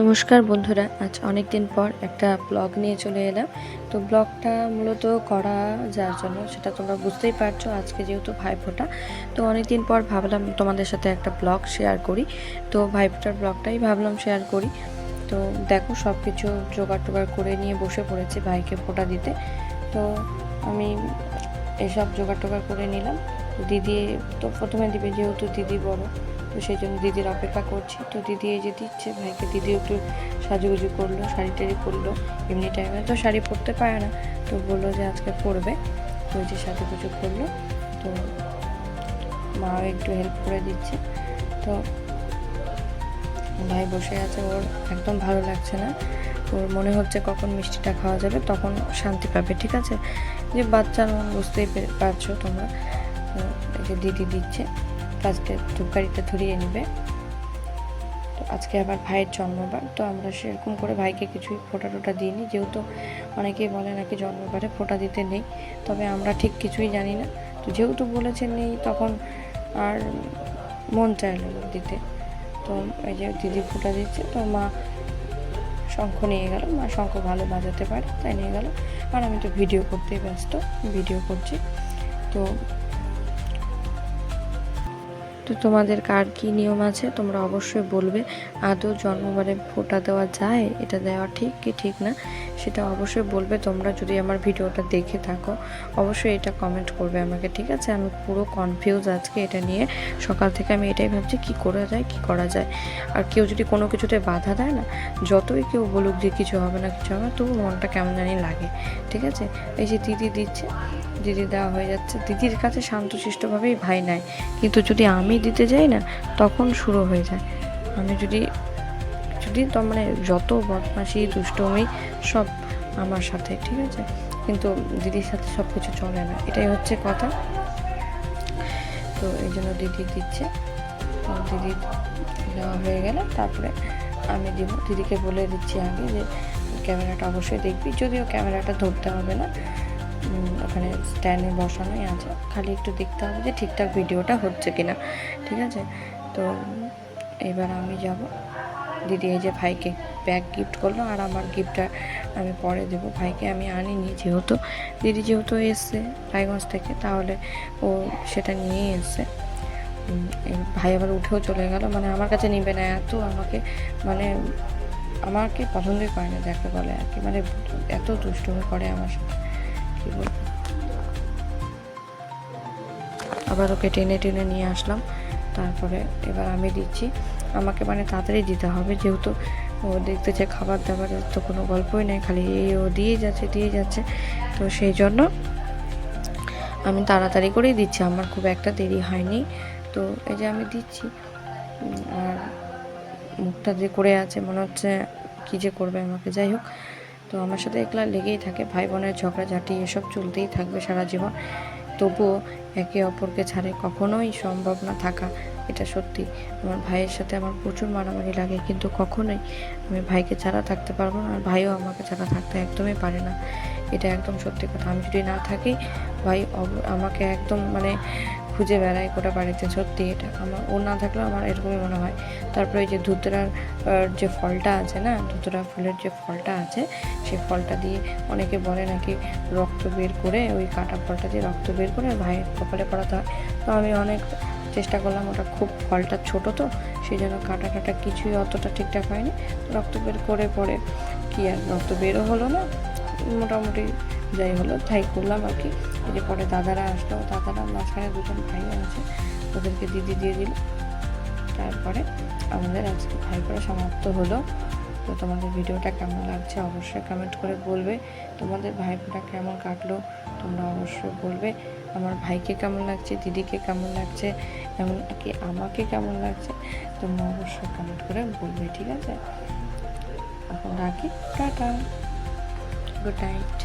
নমস্কার বন্ধুরা, আজ অনেক দিন পর একটা ব্লগ নিয়ে চলে এলাম। তো ব্লগটা মূলত করা যার জন্য, সেটা তোমরা বুঝতেই পারছ, আজকে যেহেতু ভাইফোঁটা। তো অনেক দিন পর ভাবলাম তোমাদের সাথে একটা ব্লগ শেয়ার করি। তো ভাইফোঁটার ব্লগটাই ভাবলাম শেয়ার করি। তো দেখো সব কিছু জোগাড় টোগাড় করে নিয়ে বসে পড়েছি ভাইকে ফোঁটা দিতে। তো আমি এসব জোগাড় টোগাড় করে নিলাম। দিদি তো প্রথমে দিবে, যেহেতু দিদি বড়। তো সেই জন্য দিদির অপেক্ষা করছি। তো দিদি এই যে দিচ্ছে, ভাইকে দিদি একটু সাজুগুজু করল, শাড়ি টাড়ি পরলো, এমনি টাইমে তো শাড়ি পরতে পারে না। তো বলল যে আজকে পরবে। তো যে সাজুগুজু করল, তো মাও একটু হেল্প করে দিচ্ছে। তো ভাই বসে আছে, ওর একদম ভালো লাগছে না। ওর মনে হচ্ছে কখন মিষ্টিটা খাওয়া যাবে, তখন শান্তি পাবে, ঠিক আছে? যে বাচ্চার মন, বুঝতেই পারছ তোমরা। যে দিদি দিচ্ছে। ফার্স্টে ধূপকাঠিটা ধরিয়ে নেবে। তো আজকে আবার ভাইয়ের জন্মবার, তো আমরা সেরকম করে ভাইকে কিছুই ফোটা টোটা দিইনি। যেহেতু অনেকেই বলে নাকি জন্মবারে ফোটা দিতে নেই, তবে আমরা ঠিক কিছুই জানি না। তো যেহেতু বলেছেন নেই, তখন আর মন চাইলো দিতে। তো এই যে দিদি ফোটা দিচ্ছে, তো মা শঙ্খ নিয়ে গেল। মা শঙ্খ ভালো বাজাতে পারে, তাই নিয়ে গেল। আর আমি তো ভিডিও করতেই ব্যস্ত, ভিডিও করছি। তো তো তোমাদের কার কী নিয়ম আছে? তোমরা অবশ্যই বলবে। আদৌ জন্মবারে ফোঁটা দেওয়া যায়? এটা দেওয়া ঠিক কি ঠিক না? সেটা অবশ্যই বলবে। তোমরা যদি আমার ভিডিওটা দেখে থাকো, অবশ্যই এটা কমেন্ট করবে আমাকে, ঠিক আছে? আমি পুরো কনফিউজ আজকে এটা নিয়ে। সকাল থেকে আমি এটাই ভাবছি, কি করা যায়, কি করা যায়? আর কেউ যদি কোনো কিছুতে বাধা দেয় না, যতই কেউ বলুক যে কিছু হবে না কিছু হবে না, তবু মনটা কেমন জানি লাগে, ঠিক আছে? এই যে দিদি দিচ্ছে দিদি দেওয়া হয়ে যাচ্ছে। দিদির কাছে শান্তশিষ্টভাবেই ভাই নেয় কিন্তু যদি আমি দিতে যাই না, তখন শুরু হয়ে যায়। আমি যদি যদি তো মানে যত বদমাশি, দুষ্টমি সব আমার সাথে, ঠিক আছে? কিন্তু দিদির সাথে সব কিছু চলে না। এটাই হচ্ছে কথা। তো এই জন্য দিদি দিচ্ছে। দিদি দেওয়া হয়ে গেলে তারপরে আমি দিব। দিদিকে বলে দিচ্ছি আগে যে, ক্যামেরাটা অবশ্যই দেখবি। যদিও ক্যামেরাটা ধরতে হবে না। ওখানে স্ট্যান্ডে বসানোই আছে। খালি একটু দেখতে হবে যে ঠিকঠাক ভিডিওটা হচ্ছে কিনা, ঠিক আছে? তো এবার আমি যাব। দিদি এই যে ভাইকে ব্যাগ গিফট করল আর আমার গিফটটা আমি পরে দেবো। ভাইকে আমি আনিনি যেহেতু। দিদি যেহেতু এসছে রায়গঞ্জ থেকে, তাহলে ও সেটা নিয়ে এসছে। ভাই আবার উঠেও চলে গেল। মানে আমার কাছে নিবে না, এত আমাকে মানে আমাকে পছন্দই করে না, যাকে বলে আর কি। মানে এত দুষ্টুমি করে আমার সাথে। আবার ওকে টেনে টেনে নিয়ে আসলাম। তারপরে এবার আমি দিচ্ছি। আমাকে মানে তাড়াতাড়ি দিতে হবে, যেহেতু ও দেখতে যে খাবার দাবারের তো কোনো গল্পই নেই, খালি এই ও দিয়ে যাচ্ছে দিয়ে যাচ্ছে। তো সেই জন্য আমি তাড়াতাড়ি করেই দিচ্ছি, আমার খুব একটা দেরি হয়নি। তো এই যে আমি দিচ্ছি আর মুখটা যে করে আছে, মনে হচ্ছে কী যে করবে আমাকে, যাই হোক। তো আমার সাথে একলা লেগেই থাকে ভাই বোনের ঝগড়াঝাটি, এসব চলতেই থাকবে সারা জীবন। তবুও একে অপরকে ছাড়ে কখনোই সম্ভব না থাকা, এটা সত্যি। আমার ভাইয়ের সাথে আমার প্রচুর মারামারি লাগে, কিন্তু কখনোই আমি ভাইকে ছাড়া থাকতে পারব না, আর ভাইও আমাকে ছাড়া থাকতে একদমই পারে না। এটা একদম সত্যি কথা। আমি যদি না থাকি, ভাই আমাকে একদম মানে খুঁজে বেড়ায় গোটা বাড়িতে, সত্যি এটা আমার ও না থাকলেও আমার এরকমই মনে হয়। তারপরে এই যে ধুতরার যে ফলটা আছে না, ধুতরা ফুলের যে ফলটা আছে, সেই ফলটা দিয়ে অনেকে বলে নাকি রক্ত বের করে, ওই কাটা ফলটা দিয়ে রক্ত বের করে ভাইয়ের কপালে পড়াতে হয়। তো আমি অনেক চেষ্টা করলাম, ওটা খুব ফলটা ছোট তো, সেই জন্য কাটা কাটা কিছুই অতটা ঠিকঠাক হয়নি। রক্ত বের করে পরে কি আর, রক্ত বেরও হলো না, মোটামুটি যাই হলো, তাই করলাম আর কি। যে পরে দাদারা আসলো, দাদারা মাঝখানে দুজন ভাই আছে, ওদেরকে দিদি দিয়ে দিল। তারপরে আমাদের আজকে ভাই করা সমাপ্ত হলো। তো তোমাদের ভিডিওটা কেমন লাগছে অবশ্যই কমেন্ট করে বলবে। তোমাদের ভাইফোঁটা কেমন কাটলো তোমরা অবশ্যই বলবে। আমার ভাইকে কেমন লাগছে, দিদিকে কেমন লাগছে, এমনকি আমাকে কেমন লাগছে, তোমরা অবশ্যই কমেন্ট করে বলবে, ঠিক আছে? এখন রাখি, টাটা। Good night